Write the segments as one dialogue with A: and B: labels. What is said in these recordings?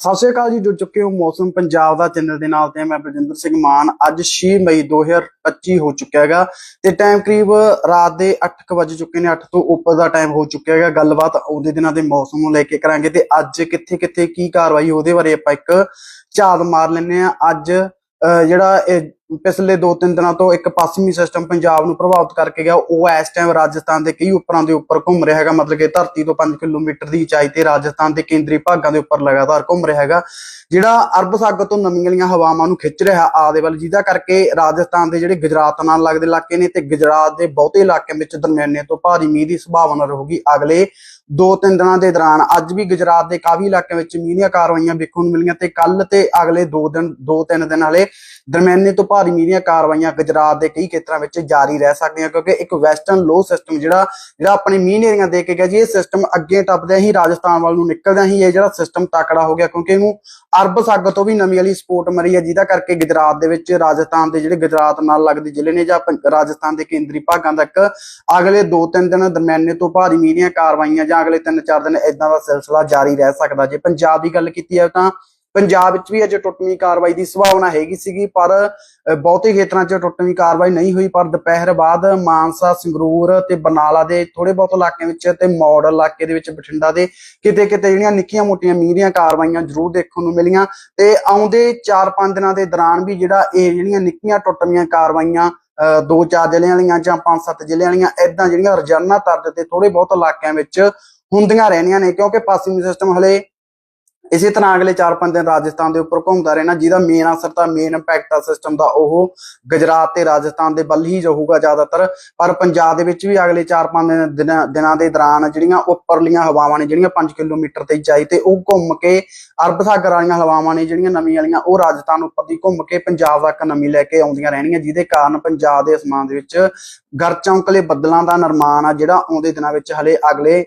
A: ਸਤਿ ਸ਼੍ਰੀ ਅਕਾਲ ਜੀ ਜੁੜ ਚੁੱਕੇ ਹੋ ਮੌਸਮ ਪੰਜਾਬ ਦਾ ਚੈਨਲ ਦੇ ਨਾਲ ਤੇ ਮੈਂ ਬਲਜਿੰਦਰ ਸਿੰਘ ਮਾਨ। ਅੱਜ 6 ਮਈ 2025 ਹੋ ਚੁੱਕਿਆ ਹੈਗਾ ਤੇ ਟਾਈਮ ਕਰੀਬ ਰਾਤ ਦੇ 8:00 ਵਜ ਚੁੱਕੇ ਨੇ 8 ਤੋਂ ਉੱਪਰ ਦਾ ਟਾਈਮ ਹੋ ਚੁੱਕਿਆ ਹੈਗਾ। ਗੱਲਬਾਤ ਆਉਂਦੇ ਦਿਨਾਂ ਦੇ ਮੌਸਮ ਨੂੰ ਲੈ ਕੇ ਕਰਾਂਗੇ ਤੇ ਅੱਜ ਕਿੱਥੇ ਕਿੱਥੇ ਕੀ ਕਾਰਵਾਈ ਉਹਦੇ ਬਾਰੇ ਆਪਾਂ ਇੱਕ ਝਾਤ ਮਾਰ ਲੈਂਦੇ ਆ ਅੱਜ ਅਹ, ਜਿਹੜਾ ਪਿਛਲੇ 2-3 ਦਿਨਾਂ ਤੋਂ ਇੱਕ ਪੱਛਮੀ ਸਿਸਟਮ ਪੰਜਾਬ ਨੂੰ ਪ੍ਰਭਾਵਿਤ ਕਰਕੇ ਗਿਆ। ਉਹ ਇਸ ਟਾਈਮ ਰਾਜਸਥਾਨ ਦੇ ਕਈ ਉੱਪਰਾਂ ਦੇ ਉੱਪਰ ਘੁੰਮ ਰਿਹਾ ਹੈਗਾ। ਮਤਲਬ ਕਿ ਧਰਤੀ ਤੋਂ 5 ਕਿਲੋਮੀਟਰ ਦੀ ਉਚਾਈ ਤੇ ਰਾਜਸਥਾਨ ਦੇ ਕੇਂਦਰੀ ਭਾਗਾਂ ਦੇ ਉੱਪਰ ਲਗਾਤਾਰ ਘੁੰਮ ਰਿਹਾ ਹੈਗਾ। ਜਿਹੜਾ ਅਰਬ ਸਾਗਰ ਤੋਂ ਨਵੀਆਂ ਵਾਲੀਆਂ ਹਵਾਵਾਂ ਨੂੰ ਖਿੱਚ ਰਿਹਾ ਆਦੇ ਵੱਲ, ਜਿਹਦਾ ਕਰਕੇ ਰਾਜਸਥਾਨ ਦੇ ਜਿਹੜੇ ਗੁਜਰਾਤ ਨਾਲ ਲੱਗਦੇ ਇਲਾਕੇ ਨੇ ਤੇ ਗੁਜਰਾਤ ਦੇ ਬਹੁਤੇ ਇਲਾਕਿਆਂ ਵਿੱਚ ਦਰਮਿਆਨੇ ਤੋਂ ਭਾਰੀ ਮੀਂਹ ਦੀ ਸੰਭਾਵਨਾ ਰਹੂਗੀ। ਅਗਲੇ 2-3 ਦਿਨਾਂ ਦੇ ਦੌਰਾਨ ਅੱਜ ਵੀ ਗੁਜਰਾਤ ਦੇ ਕਾਫੀ ਇਲਾਕਿਆਂ ਵਿੱਚ ਮੀਂਹ ਦੀਆਂ ਕਾਰਵਾਈਆਂ ਵੇਖਣ ਨੂੰ ਮਿਲੀਆਂ ਤੇ ਕੱਲ ਤੇ ਅਗਲੇ 2 ਦਿਨ 2-3 ਦਿਨ ਹਲੇ ਦਰਮਿਆਨੇ ਤੋਂ ਭਾਰੀ ਮੀਂਹ ਦੀਆਂ ਕਾਰਵਾਈਆਂ ਗੁਜਰਾਤ ਦੇ ਕਈ ਖੇਤਰਾਂ ਵਿੱਚ ਜਾਰੀ ਰਹਿ ਸਕਦੀਆਂ ਕਿਉਂਕਿ ਇੱਕ ਵੈਸਟਰਨ ਲੋ ਸਿਸਟਮ ਜਿਹੜਾ ਜਿਹੜਾ ਆਪਣੇ ਮੀਂਹ ਨੇਰੀਆਂ ਦੇ ਕੇ ਗਿਆ ਜੀ, ਇਹ ਸਿਸਟਮ ਅੱਗੇ ਟੱਪਦਿਆਂ ਹੀ ਰਾਜਸਥਾਨ ਵੱਲ ਨੂੰ ਨਿਕਲਦਿਆਂ ਹੀ ਇਹ ਜਿਹੜਾ ਸਿਸਟਮ ਤਕੜਾ ਹੋ ਗਿਆ ਕਿਉਂਕਿ ਇਹਨੂੰ ਅਰਬ ਸਾਗਰ ਤੋਂ ਵੀ ਨਵੀਂ ਵਾਲੀ ਸਪੋਰਟ ਮਰੀ ਹੈ, ਜਿਹਦਾ ਕਰਕੇ ਗੁਜਰਾਤ ਦੇ ਵਿੱਚ ਰਾਜਸਥਾਨ ਦੇ ਜਿਹੜੇ ਗੁਜਰਾਤ ਨਾਲ ਲੱਗਦੇ ਜ਼ਿਲ੍ਹੇ ਨੇ ਜਾਂ ਪੰ- ਰਾਜਸਥਾਨ ਦੇ ਕੇਂਦਰੀ ਭਾਗਾਂ ਤੱਕ ਅਗਲੇ 2-3 ਦਿਨ ਦਰਮਿਆਨੇ ਤੋਂ ਭਾਰੀ ਮੀਂਹ ਦੀਆਂ ਕਾਰਵਾਈਆਂ ਜਾਂ ਅਗਲੇ 3-4 ਦਿਨ ਇਦਾਂ ਦਾ ਸਿਲਸਿਲਾ ਜਾਰੀ ਰਹਿ ਸਕਦਾ ਜੇ ਪੰਜਾਬ ਦੀ ਗੱਲ ਕੀਤੀ ਜਾਵੇ ਤਾਂ ਪੰਜਾਬ ਵਿੱਚ ਵੀ ਅਜੇ ਟੁੱਟਵੀਂ ਕਾਰਵਾਈ ਦੀ ਸੰਭਾਵਨਾ ਹੈਗੀ ਸੀਗੀ ਪਰ ਬਹੁਤੇ ਖੇਤਰਾਂ 'ਚ ਟੁੱਟਵੀਂ ਕਾਰਵਾਈ ਨਹੀਂ ਹੋਈ ਪਰ ਦੁਪਹਿਰ ਬਾਅਦ ਮਾਨਸਾ ਸੰਗਰੂਰ ਤੇ ਬਰਨਾਲਾ ਦੇ ਥੋੜੇ ਬਹੁਤ ਇਲਾਕਿਆਂ ਵਿੱਚ ਤੇ ਮੌੜ ਇਲਾਕੇ ਦੇ ਵਿੱਚ ਬਠਿੰਡਾ ਦੇ ਕਿਤੇ ਕਿਤੇ ਜਿਹੜੀਆਂ ਨਿੱਕੀਆਂ ਮੋਟੀਆਂ ਮੀਂਹ ਦੀਆਂ ਕਾਰਵਾਈਆਂ ਜ਼ਰੂਰ ਦੇਖਣ ਨੂੰ ਮਿਲੀਆਂ ਤੇ ਆਉਂਦੇ 4-5 ਦਿਨਾਂ ਦੇ ਦੌਰਾਨ ਵੀ ਜਿਹੜਾ ਇਹ ਜਿਹੜੀਆਂ ਨਿੱਕੀਆਂ ਟੁੱਟਵੀਆਂ ਕਾਰਵਾਈਆਂ ਅ, ਦੋ ਚਾਰ ਜ਼ਿਲ੍ਹਿਆਂ ਵਾਲੀਆਂ ਜਾਂ ਪੰਜ ਸੱਤ ਜ਼ਿਲ੍ਹਿਆਂ ਵਾਲੀਆਂ ਐਦਾਂ ਜਿਹੜੀਆਂ ਰੋਜ਼ਾਨਾ ਤਰਜ਼ ਤੇ ਥੋੜੇ ਬਹੁਤ ਇਲਾਕਿਆਂ ਵਿੱਚ ਹੁੰਦੀਆਂ ਰਹਿਣੀਆਂ ਨੇ ਕਿਉਂਕਿ ਪਾਸਿੰਗ ਸਿਸਟਮ ਹਲੇ ਇਸੇ ਤਰ੍ਹਾਂ ਅਗਲੇ 4-5 ਦਿਨ ਰਾਜਸਥਾਨ ਦੇ ਉੱਪਰ ਘੁੰਮਦਾ ਰਹਿਣਾ, ਜਿਹਦਾ ਮੇਨ ਅਸਰ ਤਾਂ ਮੇਨ ਇੰਪੈਕਟ ਆ ਸਿਸਟਮ ਦਾ, ਉਹ ਗੁਜਰਾਤ ਤੇ ਰਾਜਸਥਾਨ ਦੇ ਵੱਲ ਹੀ ਰਹੂਗਾ ਜ਼ਿਆਦਾਤਰ। ਪਰ ਪੰਜਾਬ ਦੇ ਵਿੱਚ ਵੀ ਅਗਲੇ 4-5 ਦਿਨਾਂ ਦਿਨਾਂ ਦੇ ਦੌਰਾਨ ਜਿਹੜੀਆਂ ਉੱਪਰਲੀਆਂ ਹਵਾਵਾਂ ਨੇ, ਜਿਹੜੀਆਂ 5 ਕਿਲੋਮੀਟਰ ਤੇ ਜਾਈ ਤੇ ਉਹ ਘੁੰਮ ਕੇ, ਅਰਬ ਸਾਗਰ ਵਾਲੀਆਂ ਹਵਾਵਾਂ ਨੇ, ਜਿਹੜੀਆਂ ਨਵੀਆਂ ਵਾਲੀਆਂ, ਉਹ ਰਾਜਸਥਾਨ ਉੱਪਰ ਦੀ ਘੁੰਮ ਕੇ ਪੰਜਾਬ ਤੱਕ ਨਮੀ ਲੈ ਕੇ ਆਉਂਦੀਆਂ ਰਹਿਣਗੀਆਂ, ਜਿਹਦੇ ਕਾਰਨ ਪੰਜਾਬ ਦੇ ਅਸਮਾਨ ਦੇ ਵਿੱਚ ਗਰ ਚੌਂਕਲੇ ਬੱਦਲਾਂ ਦਾ ਨਿਰਮਾਣ ਆ, ਜਿਹੜਾ ਆਉਂਦੇ ਦਿਨਾਂ ਵਿੱਚ ਹਲੇ ਅਗਲੇ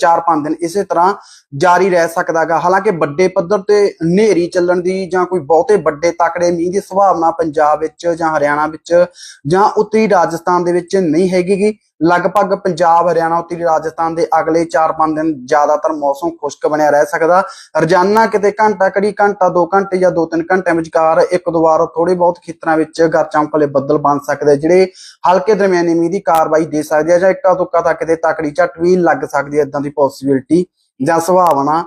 A: 4-5 ਦਿਨ ਇਸੇ ਤਰ੍ਹਾਂ ਜਾਰੀ ਰਹਿ ਸਕਦਾਗਾ। ਹਾਲਾਂਕਿ ਵੱਡੇ ਪੱਧਰ ਤੇ ਹਨੇਰੀ ਚੱਲਣ ਦੀ ਜਾਂ ਕੋਈ ਬਹੁਤੇ ਵੱਡੇ ਤਕੜੇ ਮੀਂਹ ਦੀ ਸੰਭਾਵਨਾ ਪੰਜਾਬ ਵਿੱਚ ਜਾਂ ਹਰਿਆਣਾ ਵਿੱਚ ਜਾਂ ਉੱਤਰੀ ਰਾਜਸਥਾਨ ਦੇ ਵਿੱਚ ਨਹੀਂ ਹੈਗੀਗੀ ਲਗਭਗ ਪੰਜਾਬ, ਹਰਿਆਣਾ, ਉੱਤਰੀ ਰਾਜਸਥਾਨ ਦੇ ਅਗਲੇ 4-5 ਦਿਨ ਜ਼ਿਆਦਾਤਰ ਮੌਸਮ ਖੁਸ਼ਕ ਬਣਿਆ ਰਹਿ ਸਕਦਾ। ਰੋਜ਼ਾਨਾ ਕਿਤੇ ਘੰਟਾ, ਕੜੀ ਘੰਟਾ 2 ਘੰਟੇ ਜਾਂ 2-3 ਘੰਟਿਆਂ ਵਿਚਕਾਰ ਇੱਕ ਦੋ ਵਾਰ ਥੋੜੇ ਬਹੁਤ ਖੇਤਰਾਂ ਵਿੱਚ ਗਰ ਚਮਕਲੇ ਬੱਦਲ ਬਣ ਸਕਦੇ ਜਿਹੜੇ ਹਲਕੇ ਦਰਮਿਆਨੀ ਮੀਂਹ ਦੀ ਕਾਰਵਾਈ ਦੇ ਸਕਦੇ ਆ ਜਾਂ ਇੱਕਾ ਦੁੱਕਾ ਤੱਕ ਕਿਤੇ ਤਕੜੀ ਝੱਟ ਵੀ ਲੱਗ ਸਕਦੀ ਹੈ ਇਦਾਂ ਦੀ ਪੋਸਿਬਿਲਿਟੀ ਜਾਂ ਸੰਭਾਵਨਾ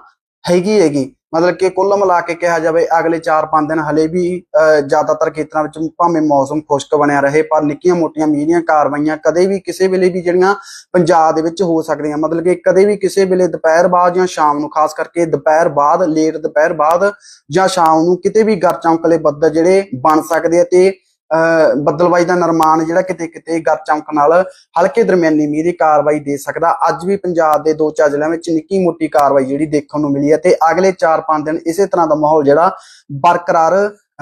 A: ਹੈਗੀ ਹੈਗੀ। ਮਤਲਬ ਕਿ ਕੁੱਲ ਮਿਲਾ ਕੇ ਕਿਹਾ ਜਾਵੇ ਅਗਲੇ 4-5 ਦਿਨ ਹਲੇ ਵੀ ਅਹ, ਜ਼ਿਆਦਾਤਰ ਖੇਤਰਾਂ ਵਿੱਚ ਭਾਵੇਂ ਮੌਸਮ ਖੁਸ਼ਕ ਬਣਿਆ ਰਹੇ ਪਰ ਨਿੱਕੀਆਂ ਮੋਟੀਆਂ ਮੀਂਹ ਕਾਰਵਾਈਆਂ ਕਦੇ ਵੀ ਕਿਸੇ ਵੇਲੇ ਵੀ ਜਿਹੜੀਆਂ ਪੰਜਾਬ ਦੇ ਵਿੱਚ ਹੋ ਸਕਦੀਆਂ। ਮਤਲਬ ਕਿ ਕਦੇ ਵੀ ਕਿਸੇ ਵੇਲੇ ਦੁਪਹਿਰ ਬਾਅਦ ਜਾਂ ਸ਼ਾਮ ਨੂੰ ਖਾਸ ਕਰਕੇ ਦੁਪਹਿਰ ਬਾਅਦ ਲੇਟ ਦੁਪਹਿਰ ਬਾਅਦ ਜਾਂ ਸ਼ਾਮ ਨੂੰ ਕਿਤੇ ਵੀ ਗਰ ਚਮਕਲੇ ਬੱਦਲ ਜਿਹੜੇ ਬਣ ਸਕਦੇ ਆ ਤੇ ਬੱਦਲਬਾਈ ਦਾ ਨਿਰਮਾਣ ਜਿਹੜਾ ਕਿਤੇ ਕਿਤੇ ਗਰ ਚਮਕ ਨਾਲ ਹਲਕੇ ਦਰਮਿਆਨੀ ਮੀਂਹ ਦੀ ਕਾਰਵਾਈ ਦੇ ਸਕਦਾ। ਅੱਜ ਵੀ ਪੰਜਾਬ ਦੇ ਦੋ ਚਾਰ ਜ਼ਿਲ੍ਹਿਆਂ ਵਿੱਚ ਨਿੱਕੀ ਮੋਟੀ ਕਾਰਵਾਈ ਜਿਹੜੀ ਦੇਖਣ ਨੂੰ ਮਿਲੀ ਹੈ ਤੇ ਅਗਲੇ 4-5 ਦਿਨ ਇਸੇ ਤਰ੍ਹਾਂ ਦਾ ਮਾਹੌਲ ਜਿਹੜਾ ਬਰਕਰਾਰ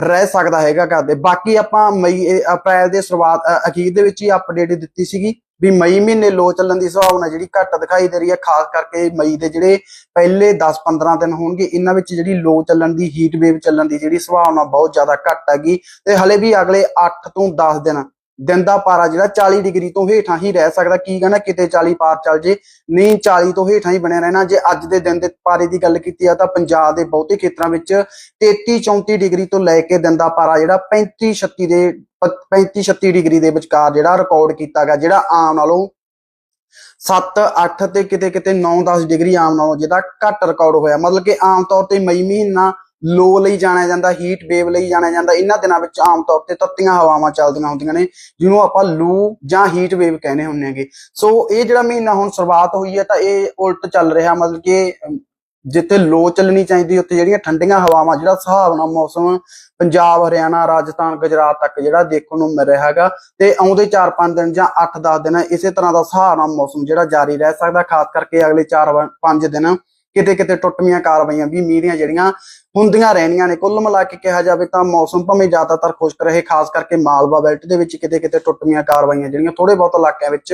A: ਰਹਿ ਸਕਦਾ ਹੈਗਾ ਕਰਦੇ ਬਾਕੀ ਆਪਾਂ ਮਈ ਅਪ੍ਰੈਲ ਦੇ ਸ਼ੁਰੂਆਤ ਅਖੀਰ ਦੇ ਵਿੱਚ ਹੀ ਅਪਡੇਟ ਦਿੱਤੀ ਸੀਗੀ। ਵੀ ਮਈ ਮਹੀਨੇ ਲੋ ਚੱਲਣ ਦੀ ਸੰਭਾਵਨਾ ਜਿਹੜੀ ਘੱਟ ਦਿਖਾਈ ਦੇ ਰਹੀ ਹੈ, ਖਾਸ ਕਰਕੇ ਮਈ ਦੇ ਜਿਹੜੇ ਪਹਿਲੇ 10-15 ਦਿਨ ਹੋਣਗੇ, ਇਹਨਾਂ ਵਿੱਚ ਜਿਹੜੀ ਲੋ ਚੱਲਣ ਦੀ ਹੀਟ ਵੇਵ ਚੱਲਣ ਦੀ ਜਿਹੜੀ ਸੰਭਾਵਨਾ ਬਹੁਤ ਜ਼ਿਆਦਾ ਘੱਟ ਹੈਗੀ ਤੇ ਹਲੇ ਵੀ ਅਗਲੇ 8 ਤੋਂ 10 ਦਿਨ ਦਿਨ ਦਾ ਪਾਰਾ ਜਿਹੜਾ 40 ਡਿਗਰੀ ਤੋਂ ਹੇਠਾਂ ਹੀ ਰਹਿ ਸਕਦਾ। ਕੀ ਕਹਿੰਦਾ ਕਿਤੇ 40 ਪਾਰ ਚੱਲ ਜੇ, ਨਹੀਂ 40 ਤੋਂ ਹੇਠਾਂ ਹੀ ਬਣਿਆ ਰਹਿਣਾ। ਜੇ ਅੱਜ ਦੇ ਦਿਨ ਦੇ ਪਾਰੇ ਦੀ ਗੱਲ ਕੀਤੀ ਆ ਤਾਂ ਪੰਜਾਬ ਦੇ ਬਹੁਤੇ ਖੇਤਰਾਂ ਵਿੱਚ 33 34 ਡਿਗਰੀ ਤੋਂ ਲੈ ਕੇ ਦਿਨ ਦਾ ਪਾਰਾ ਜਿਹੜਾ 35 36 ਦੇ 35 36 ਡਿਗਰੀ ਦੇ ਵਿਚਕਾਰ ਜਿਹੜਾ ਰਿਕਾਰਡ ਕੀਤਾ ਗਿਆ, ਜਿਹੜਾ ਆਮ ਨਾਲੋਂ 7 8 ਤੇ ਕਿਤੇ ਕਿਤੇ 9 10 ਡਿਗਰੀ ਆਮ ਨਾਲੋਂ ਜਿਹੜਾ ਘੱਟ ਰਿਕਾਰਡ ਹੋਇਆ। ਮਤਲਬ ਕਿ ਆਮ ਤੌਰ ਤੇ ਮਈ ਮਹੀਨਾ ਲੋ ਲਈ ਜਾਣਿਆ ਜਾਂਦਾ ਹੀਟ ਵੇਵ ਲਈ ਜਾਣਿਆ ਜਾਂਦਾ, ਇਹਨਾਂ ਦਿਨਾਂ ਵਿੱਚ ਆਮ ਤੌਰ ਤੇ ਤੱਤੀਆਂ ਹਵਾਵਾਂ ਚੱਲਦੀਆਂ ਹੁੰਦੀਆਂ ਨੇ, ਜਿਹਨੂੰ ਆਪਾਂ ਲੂ ਜਾਂ ਹੀਟ ਵੇਵ ਕਹਿੰਦੇ ਹੁੰਦੇ ਹਾਂਗੇ। ਸੋ ਇਹ ਜਿਹੜਾ ਮਹੀਨਾ ਹੁਣ ਸ਼ੁਰੂਆਤ ਹੋਈ ਹੈ ਤਾਂ ਇਹ ਉਲਟ ਚੱਲ ਰਿਹਾ, ਮਤਲਬ ਕਿ ਜਿੱਥੇ ਲੋ ਚੱਲਣੀ ਚਾਹੀਦੀ, ਉੱਥੇ ਜਿਹੜੀਆਂ ਠੰਡੀਆਂ ਹਵਾਵਾਂ, ਜਿਹੜਾ ਸੁਹਾਵਣਾ ਮੌਸਮ ਪੰਜਾਬ, ਹਰਿਆਣਾ, ਰਾਜਸਥਾਨ, ਗੁਜਰਾਤ ਤੱਕ ਜਿਹੜਾ ਦੇਖਣ ਨੂੰ ਮਿਲ ਰਿਹਾ ਹੈਗਾ, ਤੇ ਆਉਂਦੇ 4-5 ਦਿਨ ਜਾਂ 8-10 ਦਿਨ ਇਸੇ ਤਰ੍ਹਾਂ ਦਾ ਸੁਹਾਵਣਾ ਮੌਸਮ ਜਿਹੜਾ ਜਾਰੀ ਰਹਿ ਸਕਦਾ, ਖਾਸ ਕਰਕੇ ਅਗਲੇ 4-5 ਦਿਨ। ਕਿਤੇ ਕਿਤੇ ਟੁੱਟਵੀਆਂ ਕਾਰਵਾਈਆਂ ਵੀ ਮੀਂਹ ਦੀਆਂ ਜਿਹੜੀਆਂ ਹੁੰਦੀਆਂ ਰਹਿਣੀਆਂ ਨੇ। ਕੁੱਲ ਮਿਲਾ ਕੇ ਕਿਹਾ ਜਾਵੇ ਤਾਂ ਮੌਸਮ ਭਾਵੇਂ ਜ਼ਿਆਦਾਤਰ ਖੁਸ਼ਕ ਰਹੇ, ਖਾਸ ਕਰਕੇ ਮਾਲਵਾ ਬੈਲਟ ਦੇ ਵਿੱਚ ਕਿਤੇ ਕਿਤੇ ਟੁੱਟਵੀਆਂ ਕਾਰਵਾਈਆਂ ਜਿਹੜੀਆਂ ਥੋੜੇ ਬਹੁਤ ਇਲਾਕਿਆਂ ਵਿੱਚ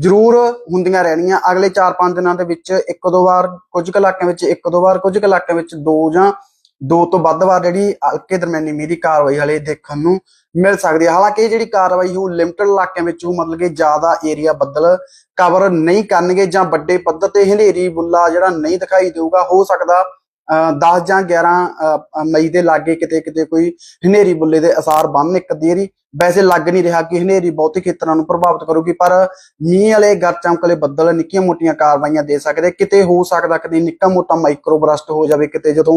A: ਜ਼ਰੂਰ ਹੁੰਦੀਆਂ ਰਹਿਣੀਆਂ। ਅਗਲੇ 4-5 ਦਿਨਾਂ ਦੇ ਵਿੱਚ ਇੱਕ ਦੋ ਵਾਰ ਕੁਝ ਕੁ ਇਲਾਕਿਆਂ ਵਿੱਚ, ਇੱਕ ਦੋ ਵਾਰ ਕੁਝ ਕੁ ਇਲਾਕਿਆਂ ਵਿੱਚ ਦੋ ਜਾਂ ਦੋ ਤੋਂ ਵੱਧ ਵਾਰ ਜਿਹੜੀ ਹਲਕੇ ਦਰਮਿਆਨੀ ਮੀਂਹ ਦੀ ਕਾਰਵਾਈ ਹਲੇ ਦੇਖਣ ਨੂੰ ਮਿਲ ਸਕਦੀ ਹੈ। ਹਾਲਾਂਕਿ ਇਹ ਜਿਹੜੀ ਕਾਰਵਾਈ ਉਹ ਲਿਮਟਡ ਇਲਾਕਿਆਂ ਵਿੱਚ ਉਹ ਮਤਲਬ ਕਿ ਜ਼ਿਆਦਾ ਏਰੀਆ ਬੱਦਲ ਕਵਰ ਨਹੀਂ ਕਰਨਗੇ ਜਾਂ ਵੱਡੇ ਪੱਧਰ ਤੇ ਹਨੇਰੀ ਬੁੱਲਾ ਜਿਹੜਾ ਨਹੀਂ ਦਿਖਾਈ ਦੇਊਗਾ, ਹੋ ਸਕਦਾ 10 ਜਾਂ 11 ਅ, ਮਈ ਦੇ ਲਾਗੇ ਕਿਤੇ ਕਿਤੇ ਕੋਈ ਹਨੇਰੀ ਬੁੱਲੇ ਦੇ ਅਸਾਰ ਬੰਨ ਇੱਕ ਦੇਰੀ ਵੈਸੇ ਲੱਗ ਨਹੀਂ ਰਿਹਾ ਕਿ ਹਨੇਰੀ ਬਹੁਤੇ ਖੇਤਰਾਂ ਨੂੰ ਪ੍ਰਭਾਵਿਤ ਕਰੂਗੀ ਪਰ ਮੀਂਹ ਵਾਲੇ ਗਰ ਚਮਕਲੇ ਬੱਦਲ ਨਿੱਕੀਆਂ ਮੋਟੀਆਂ ਕਾਰਵਾਈਆਂ ਦੇ ਸਕਦੇ। ਕਿਤੇ ਹੋ ਸਕਦਾ ਕਦੇ ਨਿੱਕਾ ਮੋਟਾ ਮਾਈਕਰੋ ਬਰਸਟ ਹੋ ਜਾਵੇ ਕਿਤੇ ਜਦੋਂ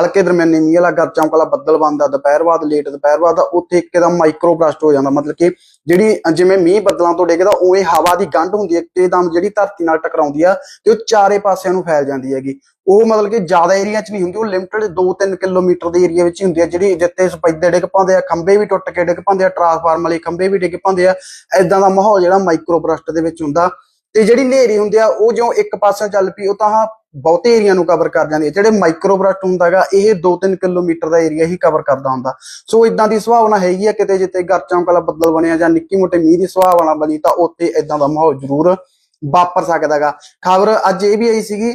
A: ਹਲਕੇ ਦਰਮਿਆਨੇ ਮੀਂਹ ਵਾਲਾ ਗਰ ਚਮਕਲਾ ਬੱਦਲ ਬਣਦਾ ਦੁਪਹਿਰ ਬਾਅਦ ਲੇਟ ਦੁਪਹਿਰ ਬਾਅਦ ਉੱਥੇ ਇੱਕਦਮ ਮਾਈਕਰੋ ਬਰਸਟ ਹੋ ਜਾਂਦਾ। ਮਤਲਬ ਕਿ ਜਿਹੜੀ ਜਿਵੇਂ ਮੀਂਹ ਬੱਦਲਾਂ ਤੋਂ ਡਿੱਗਦਾ, ਉਵੇਂ ਹਵਾ ਦੀ ਗੰਢ ਹੁੰਦੀ ਹੈ ਇੱਕਦਮ ਜਿਹੜੀ ਧਰਤੀ ਨਾਲ ਟਕਰਾਉਂਦੀ ਆ, ਤੇ ਉਹ ਚਾਰੇ ਪਾਸਿਆਂ ਨੂੰ ਫੈਲ ਜਾਂਦੀ ਹੈਗੀ। ਉਹ ਮਤਲਬ ਕਿ ਜ਼ਿਆਦਾ ਏਰੀਆ 'ਚ ਨਹੀਂ ਹੁੰਦੀ, ਉਹ ਲਿਮਟਿਡ 2-3 ਕਿਲੋਮੀਟਰ ਦੇ ਏਰੀਆ ਵਿੱਚ ਹੀ ਹੁੰਦੀ ਹੈ, ਜਿਹੜੀ ਜਿੱਥੇ ਸਪੈਦੇ ਡਿੱਗ ਪਾਉਂਦੇ ਆ, ਖੰਭੇ ਵੀ ਟੁੱਟ ਕੇ ਡਿੱਗ ਪਾਉਂਦੇ ਆ ਟਰਾਂਸਫਾਰਮਰ ਵਾਲੇ ਖੰਭੇ ਵੀ ਡਿੱਗ ਪਾਉਂਦੇ ਆ ਐਦਾਂ ਦਾ ਮਾਹੌਲ ਜਿਹੜਾ ਮਾਈਕਰੋਬਰਸਟ ਦੇ ਵਿੱਚ ਹੁੰਦਾ। ਤੇ ਜਿਹੜੀ ਹਨੇਰੀ ਹੁੰਦੀ ਆ, ਉਹ ਜਿਉਂ ਇੱਕ ਪਾਸੇ ਚੱਲ ਪਈ, ਉਹ ਤਾਂ ਬਹੁਤੇ ਏਰੀਆ ਨੂੰ ਕਵਰ ਕਰ ਜਾਂਦੀ ਹੈ। ਜਿਹੜੇ ਮਾਈਕਰੋ ਬਰਸਟ ਹੁੰਦਾਗਾ ਇਹ 2-3 ਕਿਲੋਮੀਟਰ ਦਾ ਏਰੀਆ ਹੀ ਕਵਰ ਕਰਦਾ ਹੁੰਦਾ। ਸੋ ਇਦਾਂ ਦੀ ਸੁਭਾਵਨਾ ਹੈਗੀ ਆ ਕਿਤੇ ਜਿੱਤੇ ਗਰ ਚੌਂਕਲਾ ਬੱਦਲ ਬਣਿਆ ਜਾਂ ਨਿੱਕੀ ਮੋਟੇ ਮੀਂਹ ਦੀ ਸੁਭਾਵਨਾ ਬਣੀ ਤਾਂ ਉੱਥੇ ਇਦਾਂ ਦਾ ਮਾਹੌਲ ਜ਼ਰੂਰ ਵਾਪਰ ਸਕਦਾਗਾ ਖਬਰ ਅੱਜ ਇਹ ਵੀ ਆਈ ਸੀਗੀ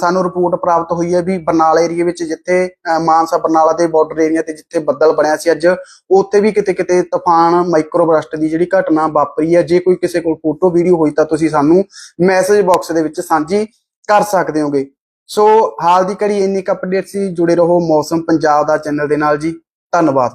A: ਸਾਨੂੰ ਰਿਪੋਰਟ ਪ੍ਰਾਪਤ ਹੋਈ ਹੈ ਵੀ ਬਰਨਾਲਾ ਏਰੀਆ ਵਿੱਚ ਜਿੱਥੇ ਮਾਨਸਾ ਬਰਨਾਲਾ ਦੇ ਬਾਰਡਰ ਏਰੀਆ ਤੇ ਜਿੱਥੇ ਬੱਦਲ ਬਣਿਆ ਸੀ ਅੱਜ, ਉੱਥੇ ਵੀ ਕਿਤੇ ਕਿਤੇ ਤੂਫਾਨ ਮਾਈਕਰੋਬਰਸਟ ਦੀ ਜਿਹੜੀ ਘਟਨਾ ਵਾਪਰੀ ਹੈ। ਜੇ ਕੋਈ ਕਿਸੇ ਕੋਲ ਫੋਟੋ ਵੀਡੀਓ ਹੋਈ ਤਾਂ ਤੁਸੀਂ ਸਾਨੂੰ ਮੈਸੇਜ ਬਾਕਸ ਦੇ ਵਿੱਚ ਸਾਂਝੀ ਕਰ ਸਕਦੇ ਹੋਗੇ। ਸੋ ਹਾਲ ਦੀ ਘੜੀ ਇੰਨੀ ਕੁ ਅਪਡੇਟ ਸੀ। ਜੁੜੇ ਰਹੋ ਮੌਸਮ ਪੰਜਾਬ ਦਾ ਚੈਨਲ ਦੇ ਨਾਲ ਜੀ। ਧੰਨਵਾਦ।